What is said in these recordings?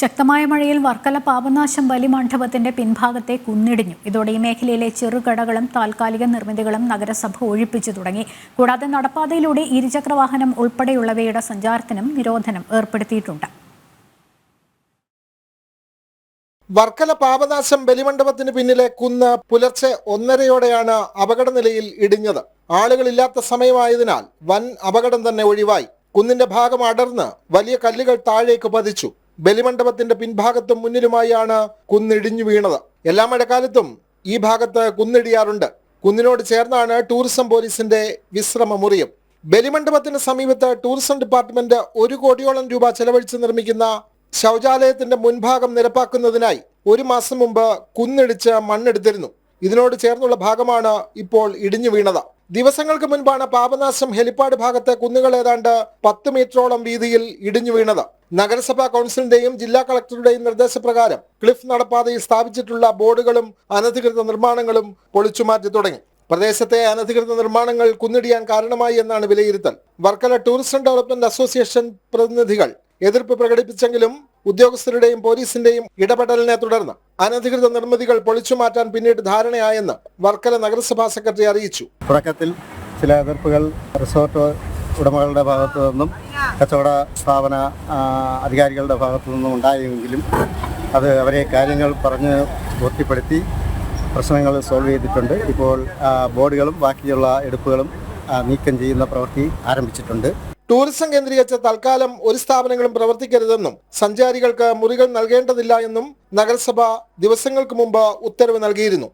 ശക്തമായ മഴയിൽ വർക്കല പാപനാശം ബലിമണ്ഡപത്തിന്റെ പിൻഭാഗത്തെ കുന്നിടിഞ്ഞു. ഇതോടെ ഈ മേഖലയിലെ ചെറുകടകളും താൽക്കാലിക നിർമ്മിതികളും നഗരസഭ ഒഴിപ്പിച്ചു തുടങ്ങി. കൂടാതെ നടപ്പാതയിലൂടെ ഇരുചക്രവാഹനം ഉൾപ്പെടെയുള്ളവയുടെ സഞ്ചാരത്തിനും നിരോധനം ഏർപ്പെടുത്തിയിട്ടുണ്ട്. വർക്കല പാപനാശം ബലിമണ്ഡപത്തിന് പിന്നിലെ കുന്ന് പുലർച്ചെ ഒന്നരയോടെയാണ് അപകടനിലയിൽ ഇടിഞ്ഞത്. ആളുകളില്ലാത്ത സമയമായതിനാൽ വൻ അപകടം തന്നെ ഒഴിവായി. കുന്നിന്റെ ഭാഗം അടർന്ന് വലിയ കല്ലുകൾ താഴേക്ക് പതിച്ചു. ബലിമണ്ഡപത്തിന്റെ പിൻഭാഗത്തും മുന്നിലുമായാണ് കുന്നിടിഞ്ഞു വീണത്. എല്ലാ മഴക്കാലത്തും ഈ ഭാഗത്ത് കുന്നിടിയാറുണ്ട്. കുന്നിനോട് ചേർന്നാണ് ടൂറിസം പോലീസിന്റെ വിശ്രമ മുറിയും ബലിമണ്ഡപത്തിന് സമീപത്ത് ടൂറിസം ഡിപ്പാർട്ട്മെന്റ് ഒരു കോടിയോളം രൂപ ചെലവഴിച്ച് നിർമ്മിക്കുന്ന ശൗചാലയത്തിന്റെ മുൻഭാഗം നിരപ്പാക്കുന്നതിനായി ഒരു മാസം മുമ്പ് കുന്നിടിച്ച് മണ്ണെടുത്തിരുന്നു. ഇതിനോട് ചേർന്നുള്ള ഭാഗമാണ് ഇപ്പോൾ ഇടിഞ്ഞു വീണത്. ദിവസങ്ങൾക്ക് മുൻപാണ് പാപനാശം ഹെലിപ്പാഡ് ഭാഗത്തെ കുന്നുകൾ ഏതാണ്ട് പത്ത് മീറ്ററോളം വീതിയിൽ ഇടിഞ്ഞു വീണത്. നഗരസഭാ കൗൺസിലിന്റെയും ജില്ലാ കളക്ടറുടെയും നിർദ്ദേശപ്രകാരം ക്ലിഫ് നടപ്പാതയിൽ സ്ഥാപിച്ചിട്ടുള്ള ബോർഡുകളും അനധികൃത നിർമ്മാണങ്ങളും പൊളിച്ചുമാറ്റി തുടങ്ങി. പ്രദേശത്തെ അനധികൃത നിർമ്മാണങ്ങൾ കുന്നിടിയാൻ കാരണമായി എന്നാണ് വിലയിരുത്തൽ. വർക്കല ടൂറിസം ഡെവലപ്മെന്റ് അസോസിയേഷൻ പ്രതിനിധികൾ എതിർപ്പ് പ്രകടിപ്പിച്ചെങ്കിലും ഉദ്യോഗസ്ഥരുടെയും പോലീസിന്റെയും ഇടപെടലിനെ തുടർന്ന് അനധികൃത നിർമ്മിതികൾ പൊളിച്ചു മാറ്റാൻ പിന്നീട് ധാരണയായെന്ന് വർക്കല നഗരസഭാ സെക്രട്ടറി അറിയിച്ചു. തുടക്കത്തിൽ ചില എതിർപ്പുകൾ റിസോർട്ട് ഉടമകളുടെ ഭാഗത്തു നിന്നും കച്ചവട സ്ഥാപന അധികാരികളുടെ ഭാഗത്തു നിന്നും ഉണ്ടായെങ്കിലും അത് അവരെ കാര്യങ്ങൾ പറഞ്ഞ് ബോധ്യപ്പെടുത്തി പ്രശ്നങ്ങൾ സോൾവ് ചെയ്തിട്ടുണ്ട്. ഇപ്പോൾ ബോർഡുകളും ബാക്കിയുള്ള എടുപ്പുകളും നീക്കം ചെയ്യുന്ന പ്രവൃത്തി ആരംഭിച്ചിട്ടുണ്ട്. ടൂറിസം കേന്ദ്രീകരിച്ച തൽക്കാലം ഒരു സ്ഥാപനങ്ങളും പ്രവർത്തിക്കരുതെന്നും സഞ്ചാരികൾക്ക് മുറികൾ നൽകേണ്ടതില്ല എന്നും നഗരസഭ ദിവസങ്ങൾക്ക് മുമ്പ് ഉത്തരവ് നൽകിയിരുന്നു.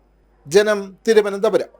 ജനം തിരുവനന്തപുരം.